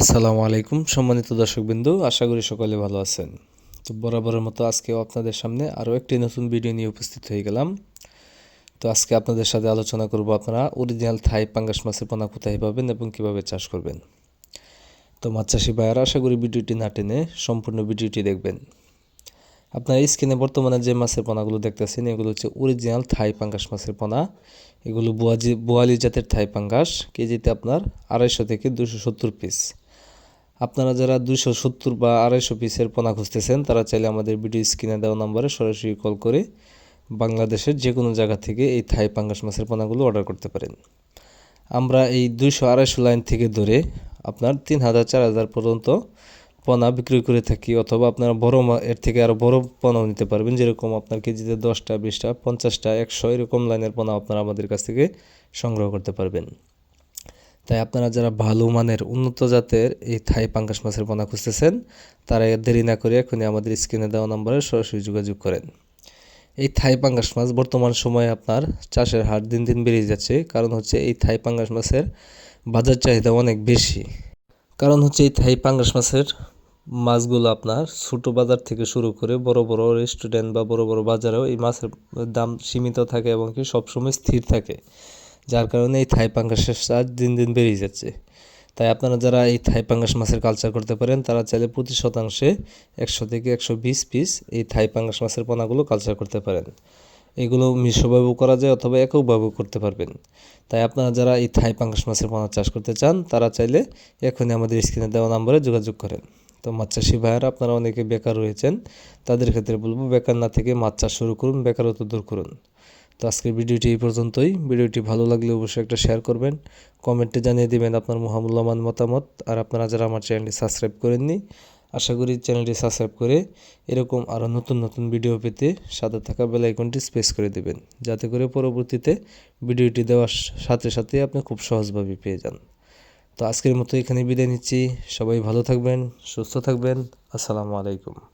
আসসালামু আলাইকুম, সম্মানিত দর্শকবৃন্দু, আশা করি সকলে ভালো আছেন। তো বরাবরের মতো আজকেও আপনাদের সামনে আরও একটি নতুন ভিডিও নিয়ে উপস্থিত হয়ে গেলাম। তো আজকে আপনাদের সাথে আলোচনা করব আপনারা অরিজিনাল থাই পাঙ্গাস মাছের পোনা কোথায় পাবেন এবং কীভাবে চাষ করবেন। তো মাছ চাষি ভাইয়ারা, আশা করি ভিডিওটি না টেনে সম্পূর্ণ ভিডিওটি দেখবেন। আপনার স্ক্রিনে বর্তমানে যে মাছের পোনাগুলো দেখতেছেন, এগুলো হচ্ছে অরিজিনাল থাই পাঙ্গাস মাছের পোনা। এগুলো বোয়াজি বোয়ালি জাতের থাই পাঙ্গাস, কেজিতে আপনার আড়াইশো থেকে দুশো সত্তর পিস আপনারা যারা দুশো সত্তর বা আড়াইশো পিসের পোনা খুঁজতেছেন, তারা চাইলে আমাদের ভিডিও স্ক্রিনে দেওয়া নম্বরে সরাসরি কল করে বাংলাদেশের যে কোনো জায়গা থেকে এই থাই পাঙ্গাস মাছের পোনাগুলো অর্ডার করতে পারেন। আমরা এই দুইশো আড়াইশো লাইন থেকে ধরে আপনার তিন হাজার চার হাজার পর্যন্ত পোনা বিক্রি করে থাকি, অথবা আপনারা বড় এর থেকে আরও বড় পোনাও নিতে পারবেন, যেরকম আপনার কেজিতে দশটা, বিশটা, পঞ্চাশটা, একশো, এরকম লাইনের পোনা আপনারা আমাদের কাছ থেকে সংগ্রহ করতে পারবেন। তাই আপনারা যারা ভালো মানের উন্নত জাতের এই থাই পাঙ্গাস মাছের পোনা খুঁজতেছেন, তারা দেরি না করে এখনই আমাদের স্ক্রিনে দেওয়া নম্বরে সরাসরি যোগাযোগ করেন। এই থাই পাঙ্গাস মাছ বর্তমান সময়ে আপনার চাষের হার দিন দিন বেড়ে যাচ্ছে। কারণ হচ্ছে এই থাই পাঙ্গাস মাছের বাজার চাহিদা অনেক বেশি। কারণ হচ্ছে এই থাই পাঙ্গাস মাছের মাছগুলো আপনার ছোটো বাজার থেকে শুরু করে বড় বড় রেস্টুরেন্ট বা বড় বড় বাজারেও এই মাছের দাম সীমিত থাকে এবং কি সবসময় স্থির থাকে। যার কারণে এই থাই পাঙ্গাসের চাষ দিন দিন বেড়ে যাচ্ছে। তাই আপনারা যারা এই থাই পাঙ্গাস মাছের কালচার করতে পারেন, তারা চাইলে প্রতি শতাংশে একশো থেকে একশো বিশ পিস এই থাই পাঙ্গাস মাছের পোনাগুলো কালচার করতে পারেন। এগুলো মিশ্রভাবেও করা যায় অথবা এককভাবেও করতে পারবেন। তাই আপনারা যারা এই থাই পাঙ্গাস মাছের পোনা চাষ করতে চান, তারা চাইলে এখনই আমাদের স্ক্রিনে দেওয়া নম্বরে যোগাযোগ করেন। তো মাছ চাষি ভাইয়েরা, আপনারা অনেকে বেকার রয়েছেন, তাদের ক্ষেত্রে বলব, বেকার না থেকে মাছ চাষ শুরু করুন, বেকারত্ব দূর করুন। তো আজকের ভিডিওটি এই পর্যন্তই। ভিডিওটি ভালো লাগলে অবশ্যই একটা শেয়ার করবেন। কমেন্টে জানিয়ে দিবেন আপনার মহামূল্যবান মতামত। আর আপনারা যারা আমার চ্যানেলটি সাবস্ক্রাইব করেননি, আশা করি চ্যানেলটি সাবস্ক্রাইব করে এরকম আরও নতুন নতুন ভিডিও পেতে সাথে থাকা বেল আইকনটি স্পেস করে দেবেন। যাতে করে পরবর্তীতে ভিডিওটি দেওয়ার সাথে সাথে আপনি খুব সহজভাবে পেয়ে যান। তো আজকের মতো এখানে বিদায় নিচ্ছি। সবাই ভালো থাকবেন, সুস্থ থাকবেন। আসসালামু আলাইকুম।